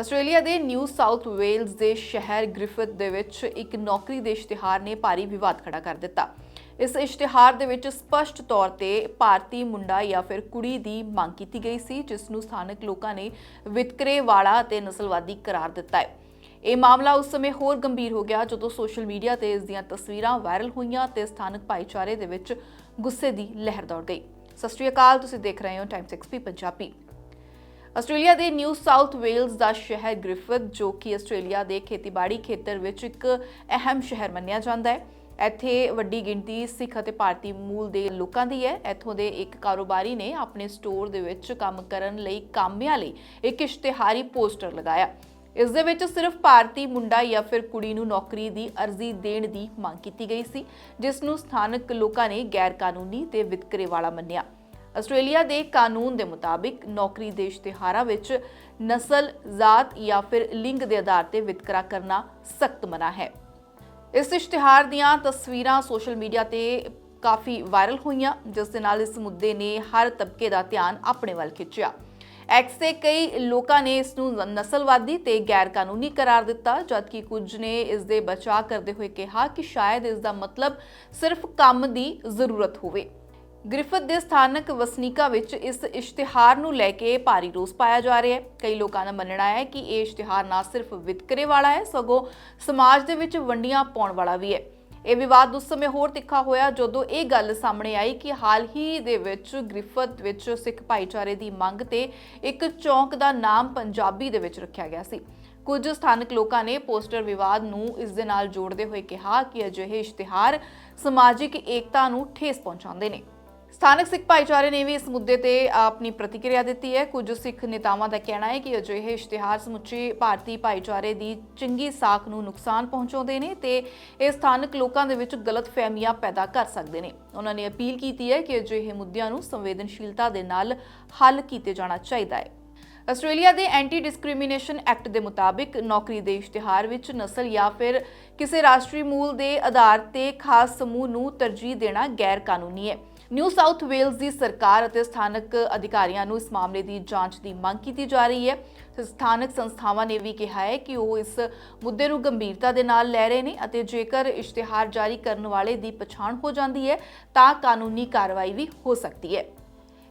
Australia ਦੇ New South Wales ਦੇ ਸ਼ਹਿਰ ਗ੍ਰਿਫਿਥ ਦੇ ਵਿੱਚ ਇੱਕ ਨੌਕਰੀ ਦੇ ਇਸ਼ਤਿਹਾਰ ਨੇ ਭਾਰੀ ਵਿਵਾਦ ਖੜਾ ਕਰ ਦਿੱਤਾ। ਇਸ ਇਸ਼ਤਿਹਾਰ ਦੇ ਵਿੱਚ ਸਪਸ਼ਟ ਤੌਰ ਤੇ ਭਾਰਤੀ ਮੁੰਡਾ ਜਾਂ ਫਿਰ ਕੁੜੀ ਦੀ ਮੰਗ ਕੀਤੀ ਗਈ ਸੀ, ਜਿਸ ਨੂੰ ਸਥਾਨਕ ਲੋਕਾਂ ਨੇ ਵਿਤਕਰੇ ਵਾਲਾ ਅਤੇ ਨਸਲਵਾਦੀ ਕਰਾਰ ਦਿੱਤਾ ਹੈ। ਇਹ ਮਾਮਲਾ ਉਸ ਸਮੇਂ ਹੋਰ ਗੰਭੀਰ ਹੋ ਗਿਆ, ਜਦੋਂ ਸੋਸ਼ਲ ਮੀਡੀਆ ਤੇ ਇਸ ਦੀਆਂ ਤਸਵੀਰਾਂ ਵਾਇਰਲ ਹੋਈਆਂ ਤੇ ਸਥਾਨਕ ਭਾਈਚਾਰੇ ਦੇ ਵਿੱਚ ਗੁੱਸੇ ਦੀ ਲਹਿਰ ਦੌੜ ਗਈ। ਸਤਿ ਸ਼੍ਰੀ ਅਕਾਲ, ਤੁਸੀਂ ਦੇਖ ਰਹੇ ਹੋ ਟਾਈਮਸ ਐਕਸਪੀ ਪੰਜਾਬੀ। ਆਸਟ੍ਰੇਲੀਆ ਦੇ ਨਿਊ ਸਾਊਥ ਵੇਲਜ਼ ਦਾ ਸ਼ਹਿਰ ਗ੍ਰਿਫਿਥ, ਜੋ ਕਿ ਆਸਟ੍ਰੇਲੀਆ ਦੇ ਖੇਤੀਬਾੜੀ ਖੇਤਰ ਵਿੱਚ ਇੱਕ ਅਹਿਮ ਸ਼ਹਿਰ ਮੰਨਿਆ ਜਾਂਦਾ ਹੈ। ਇੱਥੇ ਵੱਡੀ ਗਿਣਤੀ ਸਿੱਖ ਅਤੇ ਭਾਰਤੀ ਮੂਲ ਦੇ ਲੋਕਾਂ ਦੀ ਹੈ। ਇੱਥੋਂ ਦੇ ਇੱਕ ਕਾਰੋਬਾਰੀ ਨੇ ਆਪਣੇ ਸਟੋਰ ਦੇ ਵਿੱਚ ਕੰਮ ਕਰਨ ਲਈ ਕਾਮਿਆਂ ਲਈ ਇੱਕ ਇਸ਼ਤਿਹਾਰੀ ਪੋਸਟਰ ਲਗਾਇਆ। ਇਸ ਦੇ ਵਿੱਚ ਸਿਰਫ ਭਾਰਤੀ ਮੁੰਡਾ ਜਾਂ ਫਿਰ ਕੁੜੀ ਨੂੰ ਨੌਕਰੀ ਦੀ ਅਰਜ਼ੀ ਦੇਣ ਦੀ ਮੰਗ ਕੀਤੀ ਗਈ ਸੀ, ਜਿਸ ਨੂੰ ਸਥਾਨਕ ਲੋਕਾਂ ਨੇ ਗੈਰ ਕਾਨੂੰਨੀ ਤੇ ਵਿਤਕਰੇ ਵਾਲਾ ਮੰਨਿਆ। ਆਸਟ੍ਰੇਲੀਆ ਦੇ ਕਾਨੂੰਨ ਦੇ ਮੁਤਾਬਿਕ ਨੌਕਰੀ ਦੇ ਇਸ਼ਤਿਹਾਰਾਂ ਵਿੱਚ ਨਸਲ, ਜ਼ਾਤ ਜਾਂ ਫਿਰ ਲਿੰਗ ਦੇ ਆਧਾਰ ਤੇ ਵਿਤਕਰਾ ਕਰਨਾ ਸਖਤ ਮਨਾ ਹੈ। ਇਸ ਇਸ਼ਤਿਹਾਰ ਦੀਆਂ ਤਸਵੀਰਾਂ ਸੋਸ਼ਲ ਮੀਡੀਆ ਤੇ ਕਾਫੀ ਵਾਇਰਲ ਹੋਈਆਂ ਜਿਸ ਦੇ ਨਾਲ ਇਸ ਮੁੱਦੇ ਨੇ ਹਰ ਤਬਕੇ ਦਾ ਧਿਆਨ ਆਪਣੇ ਵੱਲ ਖਿੱਚਿਆ। ਐਕਸ ਤੇ ਕਈ ਲੋਕਾਂ ਨੇ ਇਸ ਨੂੰ ਨਸਲਵਾਦੀ ਤੇ ਗੈਰ ਕਾਨੂੰਨੀ ਕਰਾਰ ਦਿੱਤਾ ਜਦਕਿ ਕੁਝ ਨੇ ਇਸ ਦੇ ਬਚਾਅ ਕਰਦੇ ਹੋਏ ਕਿਹਾ ਕਿ ਸ਼ਾਇਦ ਇਸ ਦਾ ਮਤਲਬ ਸਿਰਫ ਕੰਮ ਦੀ ਜ਼ਰੂਰਤ ਹੋਵੇ। ਗ੍ਰਿਫਤ ਦੇ ਸਥਾਨਕ ਵਸਨੀਕਾਂ ਵਿੱਚ ਇਸ ਇਸ਼ਤਿਹਾਰ ਨੂੰ ਲੈ ਕੇ ਭਾਰੀ ਰੋਸ ਪਾਇਆ ਜਾ ਰਿਹਾ ਹੈ। ਕਈ ਲੋਕਾਂ ਦਾ ਮੰਨਣਾ ਹੈ ਕਿ ਇਹ ਇਸ਼ਤਿਹਾਰ ਨਾ ਸਿਰਫ ਵਿਤਕਰੇ ਵਾਲਾ ਹੈ, ਸਗੋਂ ਸਮਾਜ ਦੇ ਵਿੱਚ ਵੰਡੀਆਂ ਪਾਉਣ ਵਾਲਾ ਵੀ ਹੈ। ਇਹ ਵਿਵਾਦ ਉਸ ਸਮੇਂ ਹੋਰ ਤਿੱਖਾ ਹੋਇਆ ਜਦੋਂ ਇਹ ਗੱਲ ਸਾਹਮਣੇ ਆਈ ਕਿ ਹਾਲ ਹੀ ਦੇ ਵਿੱਚ ਗ੍ਰਿਫਤ ਵਿੱਚ ਸਿੱਖ ਭਾਈਚਾਰੇ ਦੀ ਮੰਗ ਤੇ ਇੱਕ ਚੌਂਕ ਦਾ ਨਾਮ ਪੰਜਾਬੀ ਦੇ ਵਿੱਚ ਰੱਖਿਆ ਗਿਆ ਸੀ। ਕੁਝ ਸਥਾਨਕ ਲੋਕਾਂ ਨੇ ਪੋਸਟਰ ਵਿਵਾਦ ਨੂੰ ਇਸ ਦੇ ਨਾਲ ਜੋੜਦੇ ਹੋਏ ਕਿਹਾ ਕਿ ਅਜਿਹੇ ਇਸ਼ਤਿਹਾਰ ਸਮਾਜਿਕ ਏਕਤਾ ਨੂੰ ਠੇਸ ਪਹੁੰਚਾਉਂਦੇ ਨੇ। ਸਥਾਨਕ ਸਿੱਖ ਭਾਈਚਾਰੇ ਨੇ ਵੀ ਇਸ ਮੁੱਦੇ ਤੇ ਆਪਣੀ ਪ੍ਰਤੀਕਿਰਿਆ ਦਿੱਤੀ ਹੈ। ਕੁਝ ਸਿੱਖ ਨੇਤਾਵਾਂ ਦਾ ਕਹਿਣਾ ਹੈ ਕਿ ਅਜਿਹੇ ਇਸ਼ਤਿਹਾਰ ਸਮੁੱਚੇ ਭਾਰਤੀ ਭਾਈਚਾਰੇ ਦੀ ਚੰਗੀ ਸਾਖ ਨੂੰ ਨੁਕਸਾਨ ਪਹੁੰਚਾਉਂਦੇ ਨੇ ਤੇ ਇਹ ਸਥਾਨਕ ਲੋਕਾਂ ਦੇ ਵਿੱਚ ਗਲਤ ਫਹਿਮੀਆਂ ਪੈਦਾ ਕਰ ਸਕਦੇ ਨੇ। ਉਹਨਾਂ ਨੇ ਅਪੀਲ ਕੀਤੀ ਹੈ ਕਿ ਅਜਿਹੇ ਮੁੱਦਿਆਂ ਨੂੰ ਸੰਵੇਦਨਸ਼ੀਲਤਾ ਦੇ ਨਾਲ ਹੱਲ ਕੀਤੇ ਜਾਣਾ ਚਾਹੀਦਾ ਹੈ। ਆਸਟ੍ਰੇਲੀਆ ਦੇ ਐਂਟੀ ਡਿਸਕ੍ਰਿਮੀਨੇਸ਼ਨ ਐਕਟ ਦੇ ਮੁਤਾਬਿਕ ਨੌਕਰੀ ਦੇ ਇਸ਼ਤਿਹਾਰ ਵਿੱਚ ਨਸਲ ਜਾਂ ਫਿਰ ਕਿਸੇ ਰਾਸ਼ਟਰੀ ਮੂਲ ਦੇ ਆਧਾਰ ਤੇ ਖਾਸ ਸਮੂਹ ਨੂੰ ਤਰਜੀਹ ਦੇਣਾ ਗੈਰ ਕਾਨੂੰਨੀ ਹੈ। ਨਿਊ ਸਾਊਥ ਵੇਲਜ਼ ਦੀ ਸਰਕਾਰ ਅਤੇ ਸਥਾਨਕ ਅਧਿਕਾਰੀਆਂ ਨੂੰ ਇਸ ਮਾਮਲੇ ਦੀ ਜਾਂਚ ਦੀ ਮੰਗ ਕੀਤੀ ਜਾ ਰਹੀ ਹੈ। ਸਥਾਨਕ ਸੰਸਥਾਵਾਂ ਨੇ ਵੀ ਕਿਹਾ ਹੈ ਕਿ ਉਹ ਇਸ ਮੁੱਦੇ ਨੂੰ ਗੰਭੀਰਤਾ ਦੇ ਨਾਲ ਲੈ ਰਹੇ ਨੇ ਅਤੇ ਜੇਕਰ ਇਸ਼ਤਿਹਾਰ ਜਾਰੀ ਕਰਨ ਵਾਲੇ ਦੀ ਪਛਾਣ ਹੋ ਜਾਂਦੀ ਹੈ ਤਾਂ ਕਾਨੂੰਨੀ ਕਾਰਵਾਈ ਵੀ ਹੋ ਸਕਦੀ ਹੈ।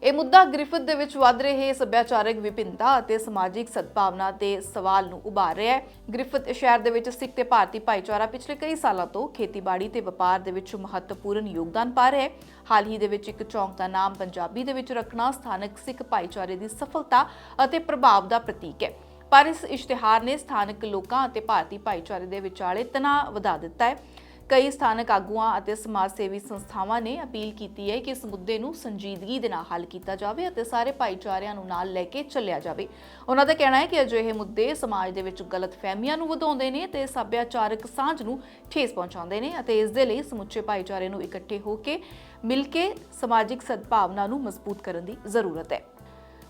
ਇਹ ਮੁੱਦਾ ਗ੍ਰਿਫਿਥ ਦੇ ਵਿੱਚ ਵੱਧ ਰਹੇ ਸੱਭਿਆਚਾਰਕ ਵਿਭਿੰਨਤਾ ਅਤੇ ਸਮਾਜਿਕ ਸਦਭਾਵਨਾ ਦੇ ਸਵਾਲ ਨੂੰ ਉਭਾਰ ਰਿਹਾ ਹੈ। ਗ੍ਰਿਫਿਥ ਸ਼ਹਿਰ ਦੇ ਵਿੱਚ ਸਿੱਖ ਤੇ ਭਾਰਤੀ ਭਾਈਚਾਰਾ ਪਿਛਲੇ ਕਈ ਸਾਲਾਂ ਤੋਂ ਖੇਤੀਬਾੜੀ ਤੇ ਵਪਾਰ ਦੇ ਵਿੱਚ ਮਹੱਤਵਪੂਰਨ ਯੋਗਦਾਨ ਪਾ ਰਿਹਾ ਹੈ। ਹਾਲ ਹੀ ਦੇ ਵਿੱਚ ਇੱਕ ਚੌਂਕ ਦਾ ਨਾਮ ਪੰਜਾਬੀ ਦੇ ਵਿੱਚ ਰੱਖਣਾ ਸਥਾਨਕ ਸਿੱਖ ਭਾਈਚਾਰੇ ਦੀ ਸਫਲਤਾ ਅਤੇ ਪ੍ਰਭਾਵ ਦਾ ਪ੍ਰਤੀਕ ਹੈ। ਪਰ ਇਸ ਇਸ਼ਤਿਹਾਰ ਨੇ ਸਥਾਨਕ ਲੋਕਾਂ ਅਤੇ ਭਾਰਤੀ ਭਾਈਚਾਰੇ ਦੇ ਵਿਚਾਲੇ ਤਣਾਅ ਵਧਾ ਦਿੱਤਾ ਹੈ। ਕਈ ਸਥਾਨਕ ਆਗੂਆਂ ਅਤੇ ਸਮਾਜ ਸੇਵੀ ਸੰਸਥਾਵਾਂ ਨੇ ਅਪੀਲ ਕੀਤੀ ਹੈ ਕਿ ਇਸ ਮੁੱਦੇ ਨੂੰ ਸੰਜੀਦਗੀ ਦੇ ਨਾਲ ਹੱਲ ਕੀਤਾ ਜਾਵੇ ਅਤੇ ਸਾਰੇ ਭਾਈਚਾਰਿਆਂ ਨੂੰ ਨਾਲ ਲੈ ਕੇ ਚੱਲਿਆ ਜਾਵੇ। ਉਹਨਾਂ ਦਾ ਕਹਿਣਾ ਹੈ ਕਿ ਅਜਿਹੇ ਮੁੱਦੇ ਸਮਾਜ ਦੇ ਵਿੱਚ ਗਲਤਫਹਿਮੀਆਂ ਨੂੰ ਵਧਾਉਂਦੇ ਨੇ ਤੇ ਸੱਭਿਆਚਾਰਕ ਸਾਂਝ ਨੂੰ ਠੇਸ ਪਹੁੰਚਾਉਂਦੇ ਨੇ ਅਤੇ ਇਸ ਦੇ ਲਈ ਸਮੁੱਚੇ ਭਾਈਚਾਰੇ ਨੂੰ ਇਕੱਠੇ ਹੋ ਕੇ ਮਿਲ ਕੇ ਸਮਾਜਿਕ ਸਦਭਾਵਨਾ ਨੂੰ ਮਜ਼ਬੂਤ ਕਰਨ ਦੀ ਜ਼ਰੂਰਤ ਹੈ।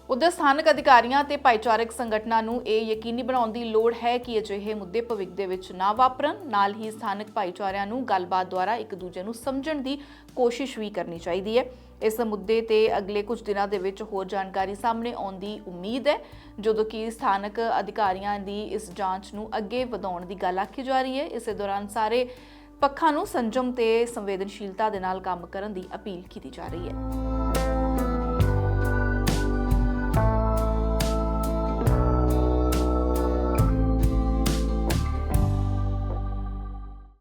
ਉੱਧਰ ਸਥਾਨਕ ਅਧਿਕਾਰੀਆਂ ਤੇ ਭਾਈਚਾਰਕ ਸੰਗਠਨਾਂ ਨੂੰ ਇਹ ਯਕੀਨੀ ਬਣਾਉਣ ਦੀ ਲੋੜ ਹੈ ਕਿ ਅਜਿਹੇ ਮੁੱਦੇ ਭਵਿੱਖ ਦੇ ਵਿੱਚ ਨਾ ਵਾਪਰਨ, ਨਾਲ ਹੀ ਸਥਾਨਕ ਭਾਈਚਾਰਿਆਂ ਨੂੰ ਗੱਲਬਾਤ ਦੁਆਰਾ ਇੱਕ ਦੂਜੇ ਨੂੰ ਸਮਝਣ ਦੀ ਕੋਸ਼ਿਸ਼ ਵੀ ਕਰਨੀ ਚਾਹੀਦੀ ਹੈ। ਇਸ ਮੁੱਦੇ ਤੇ ਅਗਲੇ ਕੁਝ ਦਿਨਾਂ ਦੇ ਵਿੱਚ ਹੋਰ ਜਾਣਕਾਰੀ ਸਾਹਮਣੇ ਆਉਣ ਦੀ ਉਮੀਦ ਹੈ। ਜਦੋਂ ਕਿ ਸਥਾਨਕ ਅਧਿਕਾਰੀਆਂ ਦੀ ਇਸ ਜਾਂਚ ਨੂੰ ਅੱਗੇ ਵਧਾਉਣ ਦੀ ਗੱਲ ਆਖੀ ਜਾ ਰਹੀ ਹੈ, ਇਸੇ ਦੌਰਾਨ ਸਾਰੇ ਪੱਖਾਂ ਨੂੰ ਸੰਜਮ ਤੇ ਸੰਵੇਦਨਸ਼ੀਲਤਾ ਦੇ ਨਾਲ ਕੰਮ ਕਰਨ ਦੀ ਅਪੀਲ ਕੀਤੀ ਜਾ ਰਹੀ ਹੈ।